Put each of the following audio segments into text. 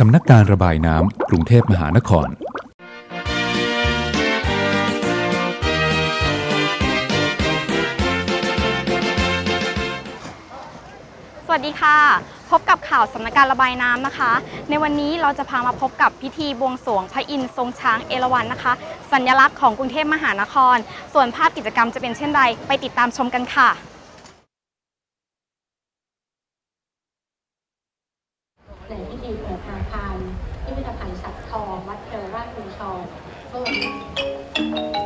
สำนักการระบายน้ำกรุงเทพมหานคร สวัสดีค่ะ พบกับข่าวสำนักการระบายน้ำนะคะ ในวันนี้เราจะพามาพบกับพิธีบวงสรวงพระอินทร์ทรงช้างเอราวัณนะคะ สัญลักษณ์ของกรุงเทพมหานคร ส่วนภาพกิจกรรมจะเป็นเช่นไร ไปติดตามชมกันค่ะ ในพิธีเปิดอาคารพิพิธภัณฑ์ฉัตร ทองวัดเทอราชกุญชรเมื่อวันที่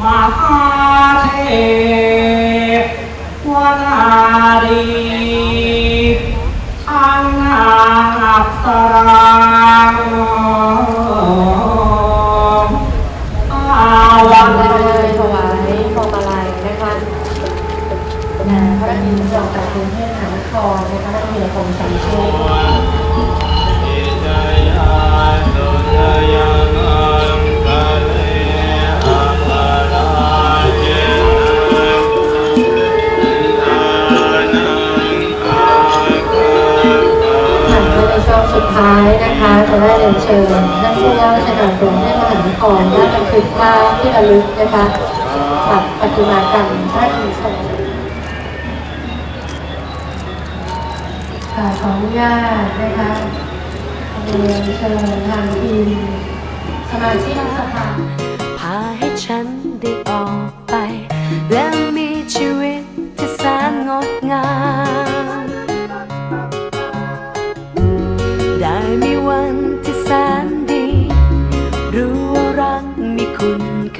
มหาเทวนารีอันนาสราวันเลยถวายพวงมาลัยนะคะงานพระราชพิธีจังหวัดกรุงเทพมหานครนะคะและมีคมสังเชษ นะคะจะได้เรียนเชิญท่านผู้ว่าราชการกรุงเทพมหานครได้บันทึกภาพที่ระลึกนะคะกับปฏิมากรรมพระอินทร์ทรงค่ะขออนุญาตนะคะเรียนเชิญทางทีมสมาชิกสภาพาให้ฉันได้ออกไป และมีชีวิต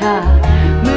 แ